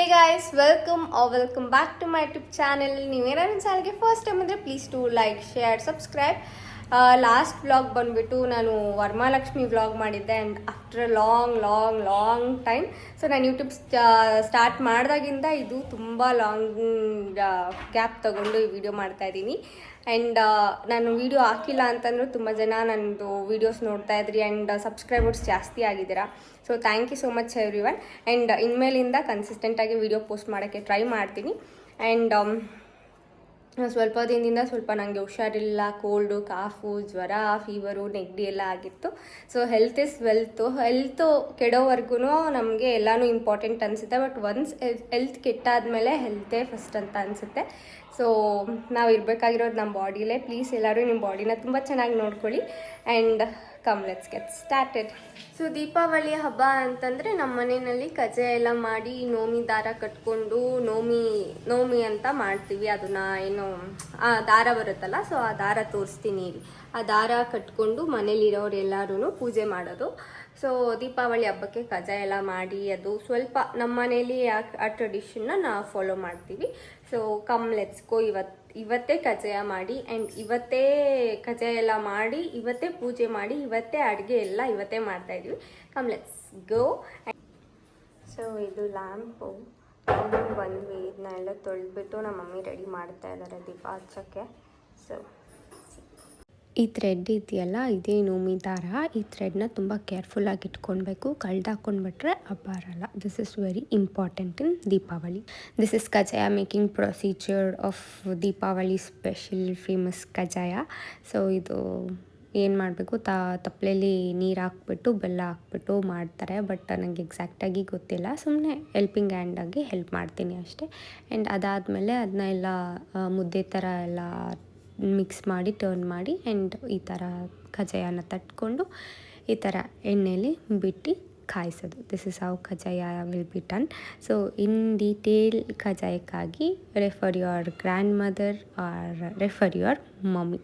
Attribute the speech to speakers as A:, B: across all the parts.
A: Hey guys welcome welcome back to my YouTube channel ನೀವೇನಾದ್ರು ನನ್ನ ಚಾನಲ್ಗೆ ಫಸ್ಟ್ ಟೈಮ್ ಅಂದರೆ please to like share subscribe last vlog ಬಂದುಬಿಟ್ಟು ನಾನು ವರ್ಮಾಲಕ್ಷ್ಮಿ ವ್ಲಾಗ್ ಮಾಡಿದ್ದೆ and after long long long time so ನಾನು YouTube start ಮಾಡಿದಾಗಿಂದ ಇದು ತುಂಬ ಲಾಂಗ್ ಗ್ಯಾಪ್ ತಗೊಂಡು ಈ ವಿಡಿಯೋ ಮಾಡ್ತಾ ಇದ್ದೀನಿ. ಆ್ಯಂಡ್ ನಾನು ವಿಡಿಯೋ ಹಾಕಿಲ್ಲ ಅಂತಂದ್ರೆ ತುಂಬ ಜನ ನನ್ನದು ವೀಡಿಯೋಸ್ ನೋಡ್ತಾ ಇದ್ರಿ ಆ್ಯಂಡ್ ಸಬ್ಸ್ಕ್ರೈಬರ್ಸ್ ಜಾಸ್ತಿ ಆಗಿದ್ದೀರಾ. So thank you so much everyone and ಇನ್ಮೇಲಿಂದ ಕನ್ಸಿಸ್ಟೆಂಟಾಗಿ ವಿಡಿಯೋ ಪೋಸ್ಟ್ ಮಾಡೋಕ್ಕೆ ಟ್ರೈ ಮಾಡ್ತೀನಿ. ಆ್ಯಂಡ್ ಸ್ವಲ್ಪ ದಿನದಿಂದ ಸ್ವಲ್ಪ ನನಗೆ ಹುಷಾರಿಲ್ಲ ಕೋಲ್ಡು ಕಾಫು, ಜ್ವರ ಫೀವರು ನೆಗಡಿ ಎಲ್ಲ ಆಗಿತ್ತು. So health is wealth health ಕೆಡೋವರೆಗೂ ನಮಗೆ ಎಲ್ಲನೂ ಇಂಪಾರ್ಟೆಂಟ್ ಅನಿಸುತ್ತೆ. ಬಟ್ ಒನ್ಸ್ ಹೆಲ್ತ್ ಕೆಟ್ಟಾದಮೇಲೆ ಹೆಲ್ತೇ ಫಸ್ಟ್ ಅಂತ ಅನಿಸುತ್ತೆ. ಸೊ ನಾವು ಇರಬೇಕಾಗಿರೋದು ನಮ್ಮ ಬಾಡಿಲೇ ಪ್ಲೀಸ್ ಎಲ್ಲರೂ ನಿಮ್ಮ ಬಾಡಿನ ತುಂಬ ಚೆನ್ನಾಗಿ ನೋಡ್ಕೊಳ್ಳಿ. And come let's get started so Deepavali ಹಬ್ಬ ಅಂತಂದರೆ ನಮ್ಮ ಮನೆಯಲ್ಲಿ ಕಜೆ ಎಲ್ಲ ಮಾಡಿ ನೋಮಿ ದಾರ ಕಟ್ಕೊಂಡು ನೋಮಿ ನೋಮಿ ಅಂತ ಮಾಡ್ತೀವಿ. ಅದನ್ನ ಏನು, ಆ ದಾರ ಬರುತ್ತಲ್ಲ ಸೊ ಆ ದಾರ ತೋರಿಸ್ತೀನಿ ಆ ದಾರ ಕಟ್ಕೊಂಡು ಮನೇಲಿರೋರು ಎಲ್ಲರೂ ಪೂಜೆ ಮಾಡೋದು. ಸೊ ದೀಪಾವಳಿ ಹಬ್ಬಕ್ಕೆ ಕಜಾಯ ಎಲ್ಲ ಮಾಡಿ, ಅದು ಸ್ವಲ್ಪ ನಮ್ಮ ಮನೇಲಿ ಆ- ಟ್ರೆಡಿಷನ್ನ ನಾವು ಫಾಲೋ ಮಾಡ್ತೀವಿ. ಸೊ ಕಮ್ ಲೆಟ್ಸ್ ಗೋ ಇವತ್ತು ಇವತ್ತೇ ಕಜಾಯ ಮಾಡಿ ಆ್ಯಂಡ್ ಇವತ್ತೇ ಕಜಾಯ ಎಲ್ಲ ಮಾಡಿ, ಇವತ್ತೇ ಪೂಜೆ ಮಾಡಿ, ಇವತ್ತೇ ಅಡುಗೆ ಎಲ್ಲ ಇವತ್ತೇ ಮಾಡ್ತಾ ಇದೀವಿ. ಕಮ್ ಲೆಟ್ಸ್ ಗೋ ಸೊ ಇದು ಲ್ಯಾಂಪು ಬಂದ್ವಿ ಇದನ್ನೆಲ್ಲ ತೊಳೆದ್ಬಿಟ್ಟು ನಮ್ಮ ಮಮ್ಮಿ ರೆಡಿ ಮಾಡ್ತಾ ಇದ್ದಾರೆ ದೀಪ ಹಚ್ಚೋಕ್ಕೆ. ಸೊ
B: ಈ ಥ್ರೆಡ್ ಇದೆಯಲ್ಲ? ಇದೇನು ಮೀ ದಾರ ಈ ಥ್ರೆಡ್ನ ತುಂಬ ಕೇರ್ಫುಲ್ಲಾಗಿ ಇಟ್ಕೊಳ್ಬೇಕು. ಕಳ್ದಾಕೊಂಡ್ಬಿಟ್ರೆ ಬರಲ್ಲ this is very important in Deepavali this is kajjaya making procedure of Deepavali special famous kajjaya so ಇದು ಏನು ಮಾಡಬೇಕು? ತಾ ತಪ್ಪಲೆಯಲ್ಲಿ ನೀರು ಹಾಕ್ಬಿಟ್ಟು, ಬೆಲ್ಲ ಹಾಕ್ಬಿಟ್ಟು ಮಾಡ್ತಾರೆ. ಬಟ್ ನನಗೆ ಎಕ್ಸಾಕ್ಟಾಗಿ ಗೊತ್ತಿಲ್ಲ. ಸುಮ್ಮನೆ ಹೆಲ್ಪಿಂಗ್ ಹ್ಯಾಂಡಾಗಿ ಹೆಲ್ಪ್ ಮಾಡ್ತೀನಿ ಅಷ್ಟೇ. ಆ್ಯಂಡ್ ಅದಾದಮೇಲೆ ಅದನ್ನ ಎಲ್ಲ ಮುದ್ದೆ ಥರ ಎಲ್ಲ ಮಿಕ್ಸ್ ಮಾಡಿ ಟರ್ನ್ ಮಾಡಿ ಆ್ಯಂಡ್ ಈ ಥರ ಕಜಾಯನ ತಟ್ಕೊಂಡು ಈ ಥರ ಎಣ್ಣೆಯಲ್ಲಿ ಬಿಟ್ಟು ಕಾಯಿಸೋದು. This is how kajjaya will be done so in detail ಕಜಾಯಕ್ಕಾಗಿ refer your grandmother or refer your mummy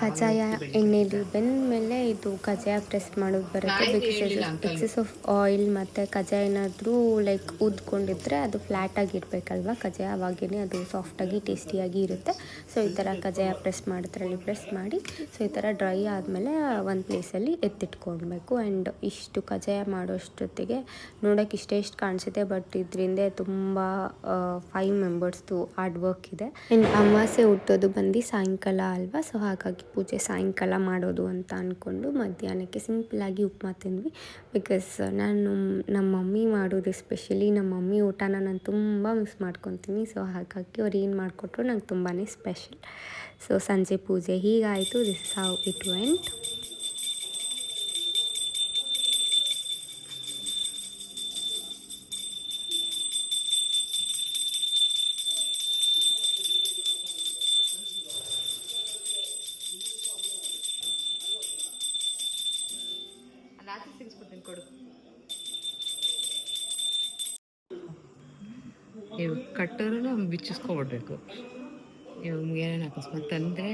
B: kajjaya ಎಣ್ಣೆಲಿ ಬೆಂದಮೇಲೆ ಇದು ಕಜಾಯ ಪ್ರೆಸ್ ಮಾಡೋದು ಬರುತ್ತೆ. ಬಿಕಾಸ್ ಎಕ್ಸಸ್ ಆಫ್ ಆಯಿಲ್ ಮತ್ತು ಕಜ್ಜಾಯ ಏನಾದರೂ ಲೈಕ್ ಉದ್ಕೊಂಡಿದ್ರೆ ಅದು ಫ್ಲ್ಯಾಟಾಗಿ ಇರಬೇಕಲ್ವ? ಕಜಾಯ ಅವಾಗೇ ಅದು ಸಾಫ್ಟಾಗಿ ಟೇಸ್ಟಿಯಾಗಿ ಇರುತ್ತೆ. ಸೊ ಈ ಥರ ಕಜಾಯ ಪ್ರೆಸ್ ಮಾಡೋದ್ರಲ್ಲಿ ಪ್ರೆಸ್ ಮಾಡಿ ಸೊ ಈ ಥರ ಡ್ರೈ ಆದಮೇಲೆ ಒಂದು ಪ್ಲೇಸಲ್ಲಿ ಎತ್ತಿಟ್ಕೊಳ್ಬೇಕು. ಆ್ಯಂಡ್ ಇಷ್ಟು ಕಜಾಯ ಮಾಡೋಷ್ಟೊತ್ತಿಗೆ ನೋಡೋಕೆ ಇಷ್ಟೇ ಇಷ್ಟು ಕಾಣಿಸುತ್ತೆ ಬಟ್ ಇದರಿಂದ ತುಂಬ ಫೈವ್ ಮೆಂಬರ್ಸ್ದು ಹಾರ್ಡ್ ವರ್ಕ್ ಇದೆ. ಆ್ಯಂಡ್ ಅಮಾಸೆ ಹುಟ್ಟೋದು ಬಂದು ಸಾಯಂಕಾಲ ಅಲ್ವಾ? ಸೊ ಹಾಗಾಗಿ ಪೂಜೆ ಸಾಯಂಕಾಲ ಮಾಡೋದು ಅಂತ ಅಂದ್ಕೊಂಡು ಮಧ್ಯಾಹ್ನಕ್ಕೆ ಸಿಂಪಲಾಗಿ ಉಪ್ಮಾ ತಿಂದ್ವಿ. ಬಿಕಾಸ್ ನಾನು ನಮ್ಮ ಮಮ್ಮಿ ಮಾಡೋದು ಎಸ್ಪೆಷಲಿ ನಮ್ಮ ಮಮ್ಮಿ ಊಟನ ನಾನು ತುಂಬ ಮಿಸ್ ಮಾಡ್ಕೊತೀನಿ. ಸೊ ಹಾಗಾಗಿ ಅವ್ರು ಏನು ಮಾಡಿಕೊಟ್ರು ನಂಗೆ ತುಂಬಾ ಸ್ಪೆಷಲ್ ಸೊ ಸಂಜೆ ಪೂಜೆ ಹೀಗಾಯಿತು. ದಿಸ್ ಇಸ್ ಇಟ್ ವೆಂಟ್
C: ರಾತ್ರಿ ಸಿಗಿಸ್ಬಿಡ್ತೀನಿ ಕೊಡು ಇವು ಕಟ್ಟೋರು ಬಿಚ್ಚಿಸ್ಕೊಬಿಡ್ಬೇಕು. ಇವ್ಗೆ ಏನೇನು ಅಕಸ್ಮಾತ್ ಅಂದರೆ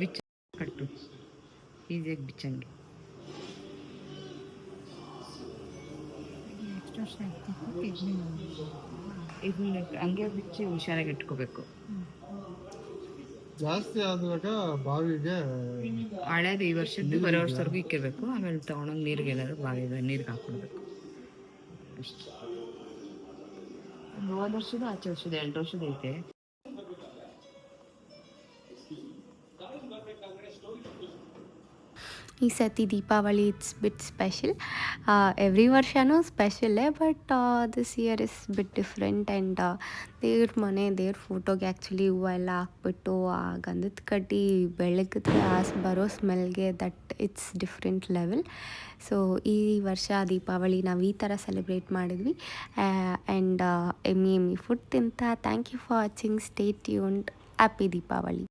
C: ಬಿಚ್ಚ ಕಟ್ಟು. ಈಸಿಯಾಗಿ ಬಿಚ್ಚಂಗೆ. ಇದನ್ನ ಹಂಗೆ ಬಿಚ್ಚಿ ಹುಷಾರಾಗಿ ಇಟ್ಕೋಬೇಕು.
D: ಜಾಸ್ತಿ ಆದಾಗ ಬಾವಿಗೆ
C: ಹಳೇದು ಈ ವರ್ಷದ್ದು ಬರೋ ವರ್ಷದವರೆಗೂ ಇಕ್ಕಿರ್ಬೇಕು. ಆಮೇಲೆ ತಗೊಂಡೋಗಿ ನೀರಿಗೆ ಎಲ್ಲರೂ ಬಾವಿಗೆ ನೀರಿಗೆ ಹಾಕ್ಬಿಡ್ಬೇಕು ಅಷ್ಟೇ. ಒಂದು ಹೋದ ವರ್ಷದ ಆಚೆ ವರ್ಷದ ಎಂಟು ವರ್ಷದ ಐತೆ.
B: ಈ ಸತಿ Deepavali it's bit special every ವರ್ಷನೂ ಸ್ಪೆಷಲ್ಲೇ but this year is bit different and ದೇವ್ರ ಮನೆ, ದೇವ್ರ ಫೋಟೋಗೆ ಆ್ಯಕ್ಚುಲಿ ಹೂವು ಎಲ್ಲ ಹಾಕ್ಬಿಟ್ಟು, ಆ, ಗಂಧದ ಕಟ್ಟಿ ಬೆಳಗಿದ್ರೆ ಆ ಸ್- ಬರೋ ಸ್ಮೆಲ್ಗೆ that it's different level so ಈ ವರ್ಷ ದೀಪಾವಳಿ ನಾವು ಈ ಥರ ಸೆಲೆಬ್ರೇಟ್ ಮಾಡಿದ್ವಿ. ಆ್ಯಂಡ್ ಎಮ್ಮಿ ಎಮ್ಮಿ ಫುಡ್ ತಿಂತ thank you for watching stay tuned happy Deepavali.